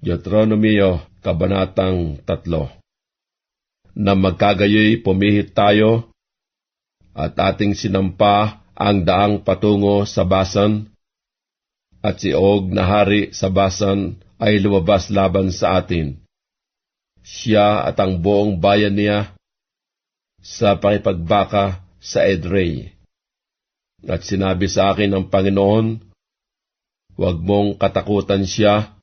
Deuteronomio, Kabanatang 3 Na magkagayoy pumihit tayo at ating sinampa ang daang patungo sa Basan at si Og na hari sa Basan ay lumabas laban sa atin. Siya at ang buong bayan niya sa pakipagbaka sa Edrei. At sinabi sa akin ng Panginoon, Huwag mong katakutan siya,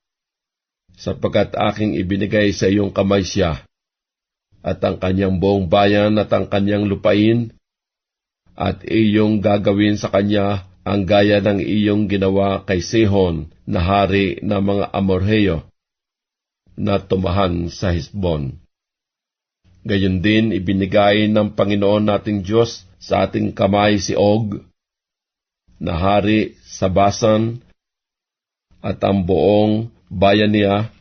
sapagkat aking ibinigay sa iyong kamay siya, at ang kanyang buong bayan at ang kanyang lupain, at iyong gagawin sa kanya ang gaya ng iyong ginawa kay Sihon na hari ng mga Amorheo na tumahan sa Hisbon. Gayon din ibinigay ng Panginoon nating Diyos sa ating kamay si Og, na hari sa Basan, at ang buong bayan niya,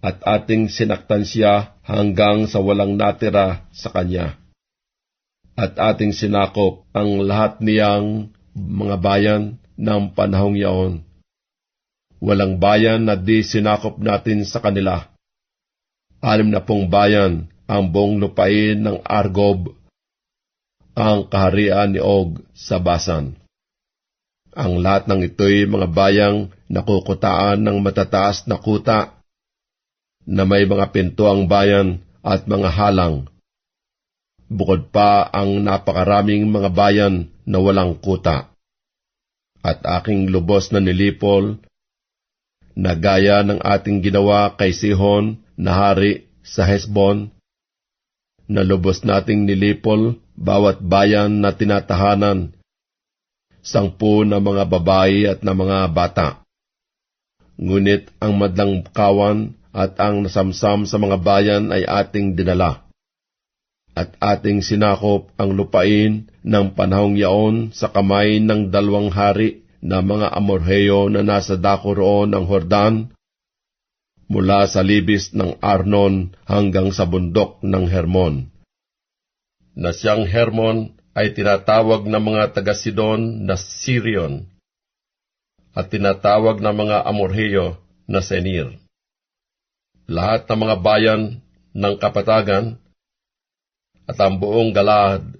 at ating sinaktan siya hanggang sa walang natira sa kanya. At ating sinakop ang lahat niyang mga bayan ng panahong yaon. Walang bayan na di sinakop natin sa kanila. Alim na pong bayan ang buong lupain ng Argob, ang kaharian ni Og sa Basan. Ang lahat ng ito'y mga bayang nakukutaan ng matataas na kuta, na may mga pinto ang bayan at mga halang. Bukod pa ang napakaraming mga bayan na walang kuta. At aking lubos na nilipol na gaya ng ating ginawa kay Sihon na hari sa Hesbon, na lubos nating nilipol bawat bayan na tinatahanan, sangpu na mga babae at na mga bata. Ngunit ang madlang kawan at ang nasamsam sa mga bayan ay ating dinala. At ating sinakop ang lupain ng panahong yaon sa kamay ng dalawang hari na mga Amorheo na nasa dako roon ng Hordan, mula sa libis ng Arnon hanggang sa bundok ng Hermon. Na siyang Hermon ay tinatawag ng mga taga-Sidon na Sirion, at tinatawag ng mga Amorheo na Senir. Lahat ng mga bayan ng kapatagan, at ang buong Galaad,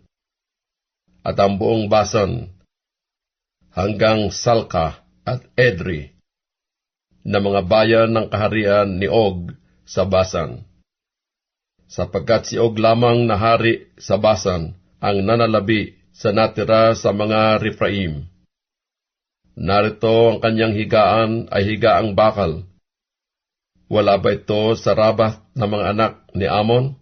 at ang buong Basan, hanggang Salka at Edri, na mga bayan ng kaharian ni Og sa Basan. Sapagkat si Og lamang na hari sa Basan ang nanalabi sa natira sa mga Refraim. Narito ang kanyang higaan ay higaang bakal. Wala ba ito sa rabat ng mga anak ni Amon?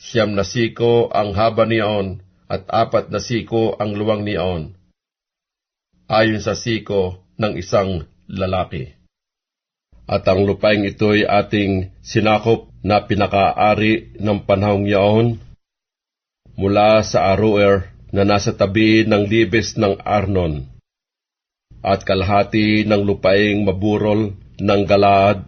Siyam na siko ang haba niyon at apat na siko ang luwang niyon ayon sa siko ng isang lalaki. At ang lupaing ito'y ating sinakop na pinakaari ng panahong yaon mula sa Aruer na nasa tabi ng libis ng Arnon at kalahati ng lupaing maburol ng Galaad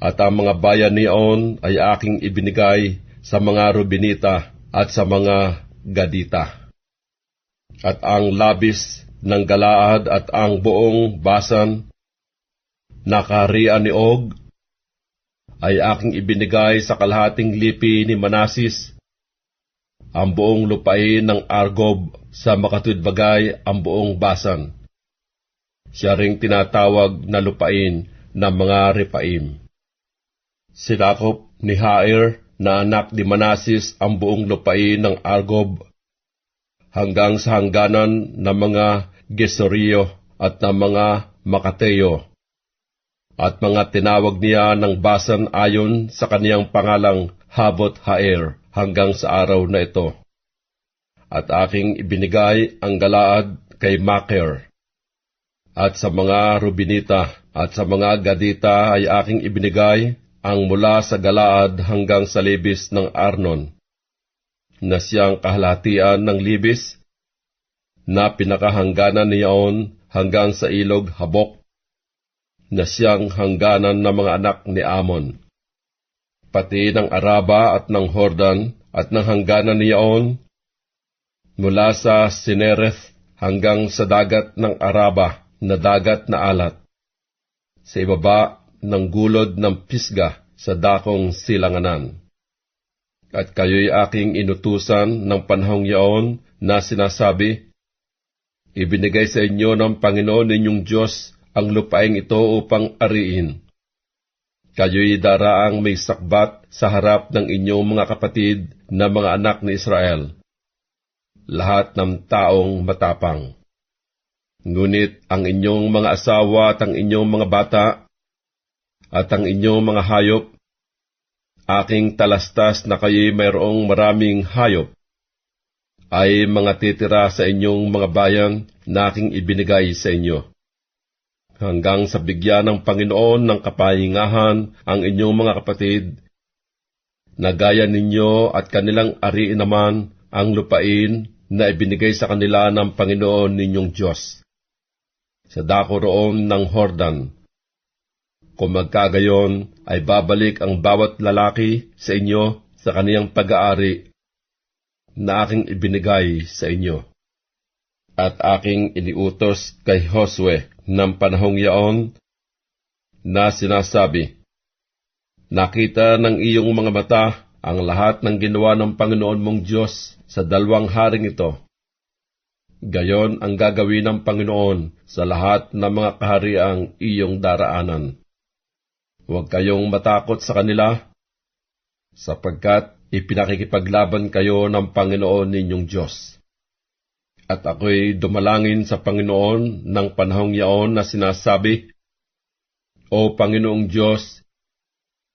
at ang mga bayan niyon ay aking ibinigay sa mga Rubinita at sa mga Gadita. At ang labis ng Galaad at ang buong Basan na kaharian ni Og ay aking ibinigay sa kalahating lipi ni Manasis, ang buong lupain ng Argob sa makatudbagay ang buong Basan. Siya ring tinatawag na lupain ng mga Repaim. Sinakop ni Hair na anak ni Manasis ang buong lupain ng Argob hanggang sa hangganan ng mga Gesorio at ng mga Makateo, at mga tinawag niya ng basan ayon sa kaniyang pangalang Habot Haer hanggang sa araw na ito. At aking ibinigay ang galaad kay Maker, at sa mga Rubinita at sa mga Gadita ay aking ibinigay ang mula sa Galaad hanggang sa libis ng Arnon na siyang kahalatian ng libis na pinakahangganan niyaon hanggang sa ilog Habok na siyang hangganan ng mga anak ni Amon. Pati ng Araba at ng Hordan at ng hangganan niyaon mula sa Sinereth hanggang sa dagat ng Araba na dagat na alat. sa ibaba ng gulod ng pisga sa dakong silanganan. At kayo'y aking inutusan ng panahong yaon na sinasabi, Ibinigay sa inyo ng Panginoon ninyong Diyos ang lupaing ito upang ariin. Kayo'y daraang may sakbat sa harap ng inyong mga kapatid na mga anak ni Israel. Lahat ng taong matapang. Ngunit ang inyong mga asawa at ang inyong mga bata at ang inyong mga hayop, aking talastas na kayo'y mayroong maraming hayop, ay mga titira sa inyong mga bayan na aking ibinigay sa inyo hanggang sa bigyan ng Panginoon ng kapahingahan ang inyong mga kapatid, na gaya ninyo at kanilang ariin naman ang lupain na ibinigay sa kanila ng Panginoon ninyong Diyos. Sa dako roon ng Hordan, kung magkagayon ay babalik ang bawat lalaki sa inyo sa kaniyang pag-aari na aking ibinigay sa inyo. At aking iniutos kay Josue ng panahong yaon na sinasabi, Nakita ng iyong mga mata ang lahat ng ginawa ng Panginoon mong Diyos sa dalawang haring ito. Gayon ang gagawin ng Panginoon sa lahat ng mga kahariang iyong daraanan. Huwag kayong matakot sa kanila, sapagkat ipinakikipaglaban kayo ng Panginoon ninyong Diyos at ako'y dumalangin sa Panginoon ng panahong yaon na sinasabi, O Panginoong Diyos,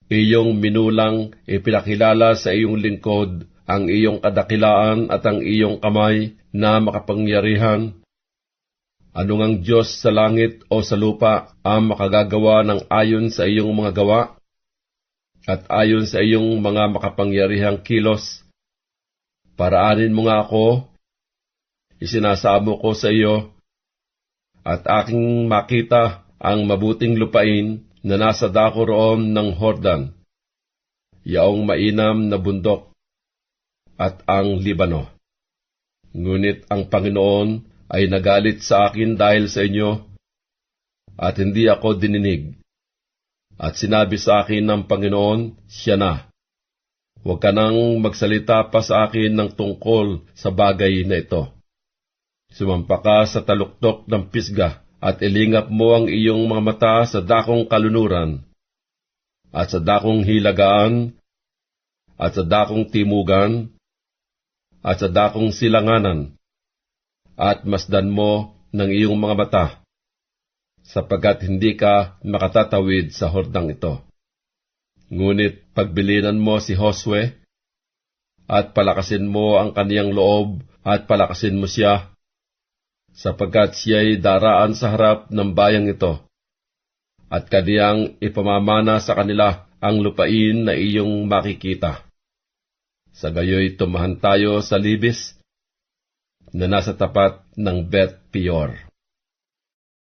iyong minulang ipinakilala sa iyong lingkod ang iyong kadakilaan at ang iyong kamay na makapangyarihan. Anong ang Diyos sa langit o sa lupa ang makagagawa ng ayon sa iyong mga gawa? At ayon sa iyong mga makapangyarihang kilos, paraanin mo nga ako. Isinasamo ko sa iyo, at aking makita ang mabuting lupain na nasa dako roon ng Hordan, yaong mainam na bundok, at ang Libano. Ngunit ang Panginoon ay nagalit sa akin dahil sa inyo, at hindi ako dininig. At sinabi sa akin ng Panginoon, siya na. Huwag ka nang magsalita pa sa akin ng tungkol sa bagay na ito. Sumampa ka sa taluktok ng pisga at ilingap mo ang iyong mga mata sa dakong kalunuran at sa dakong hilagaan at sa dakong timugan at sa dakong silanganan at masdan mo ng iyong mga mata sapagkat hindi ka makatatawid sa hordang ito. Ngunit pagbilinan mo si Josue at palakasin mo ang kaniyang loob at palakasin mo siya sapagkat siya'y daraan sa harap ng bayang ito, at kaniyang ipamamana sa kanila ang lupain na iyong makikita. Sa gayoy tumahan tayo sa libis na nasa tapat ng Bet Pior.